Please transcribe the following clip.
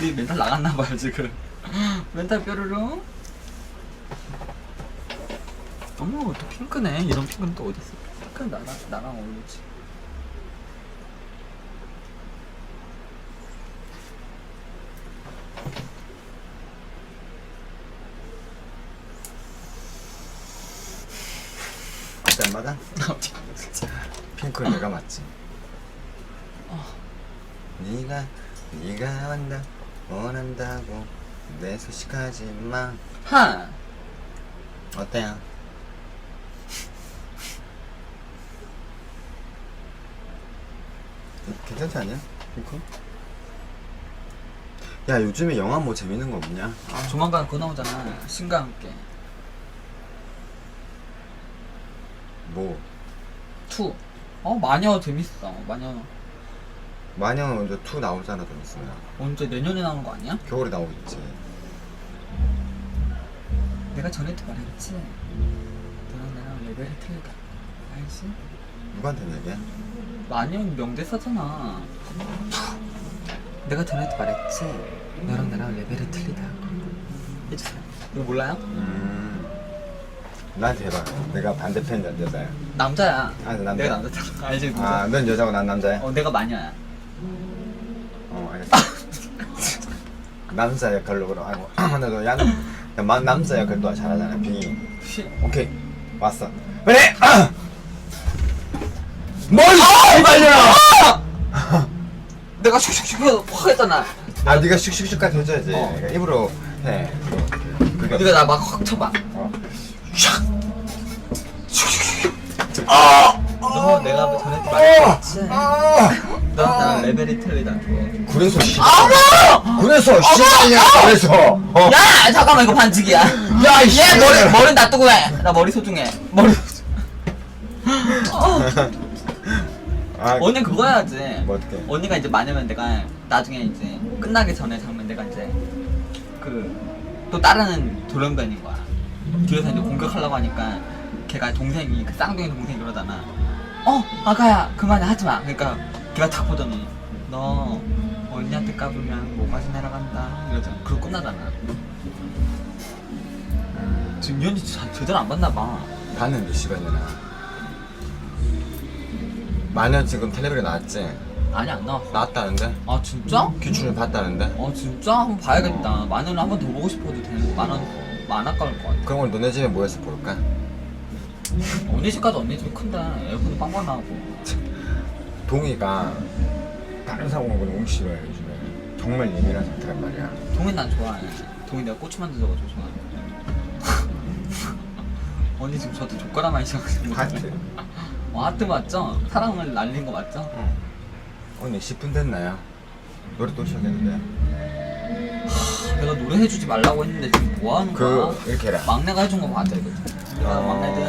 네 멘탈 나갔나봐요 지금. 멘탈 뾰루루 어머 또 핑크네. 이런 핑크는 또 어딨어? 핑크는 나랑, 나랑 어울리지. 안 맞아? 핑크 내가 맞지. 네가 네가 원다 원한다고 내 소식하지 마. 하 어때요? 괜찮지 않냐? 핑크? 야 요즘에 영화 뭐 재밌는 거 없냐? 아, 조만간 그거 나오잖아 신과 함께 뭐 투 어 마녀 재밌어 마녀 마녀 먼저 2 나오잖아 좀 있으면 언제 내년에 나오는 거 아니야? 겨울에 나오겠지. 내가 전에도 말했지 너랑 나랑 레벨이 틀리다 알지? 누구한테 얘기해? 마녀 명대사잖아 내가 전에도 말했지 너랑 나랑 레벨이 틀리다 해주세요 이거 몰라요? 음. 나한테 해봐. 내가 반대편 여자야. 남자야 아, 남자. 내가 남자잖아 알지? 누구? 아, 넌 여자고 난 남자야? 어 내가 마녀야 어, 알겠어. 남자 역할로 그럼. 아이고, 나도 야, 야, 마- 남자 역할 또 잘하잖아. 빙이. 씨. 오케이, 왔어. 그래. 뭘 씨발려라! 내가 슉슉슉 확 했잖아 아, 네가 슉슉슉까지 해줘야지. 어. 그러니까 입으로 해. 그게 네가 나 막 확 쳐봐 어. 너 내가 전에도 말했지 아! 너랑 나랑 레벨이 틀리다 그래서 씨발. 그래서 씨발이야. 그래서. 어. 야 잠깐만 이거 반칙이야. 야, 이얘 씨발. 머리 머리 놔두고 해 나 머리 소중해. 머리 소중 아, 언니 그거 해야지. 뭐 어떡해? 언니가 이제 마녀면 내가 나중에 이제 끝나기 전에 장면 내가 이제 그 또 다른 돌연변인 거야. 뒤에서 이제 공격하려고 하니까 걔가 동생이 그 쌍둥이 동생이 그러잖아. 어 아가야 그만해. 하지 마. 그러니까 걔가 탁 보더니 너 언니한테 까불면 뭐까지 날아간다 이러잖아 그러고 끝나잖아 지금 연이 진짜 제대로 안 봤나 봐 봤는데 씨발년아. 마녀 지금 텔레비에 나왔지? 아니 안 나왔어 나왔다는데? 아 진짜? 기준을 봤다는데? 어 진짜? 한번 봐야겠다 마녀는 한번 더 보고 싶어도 되는 만원 만 아까울 것 같아 그럼 오늘 너네 집에 모여서 볼까? 언니 집까지 언니 집이 큰데 에어컨도 빵빵 나고 동이가 다른 사고 먹으면 너무 싫어해 요즘에 정말 예민한 상태란 말이야 동인 난 좋아해 동인 내가 고추 만들어가지고 좋아해 언니 지금 저한테 젓가락 많이 씌워가지고 하트 어, 하트 맞죠? 사랑을 날린 거 맞죠? 응. 오늘 10분 됐나요? 노래 또 시작했는데 내가 노래 해주지 말라고 했는데 지금 뭐 하는 거야? 그 이렇게 해라 막내가 해준 거 맞아 이거 어. 막내들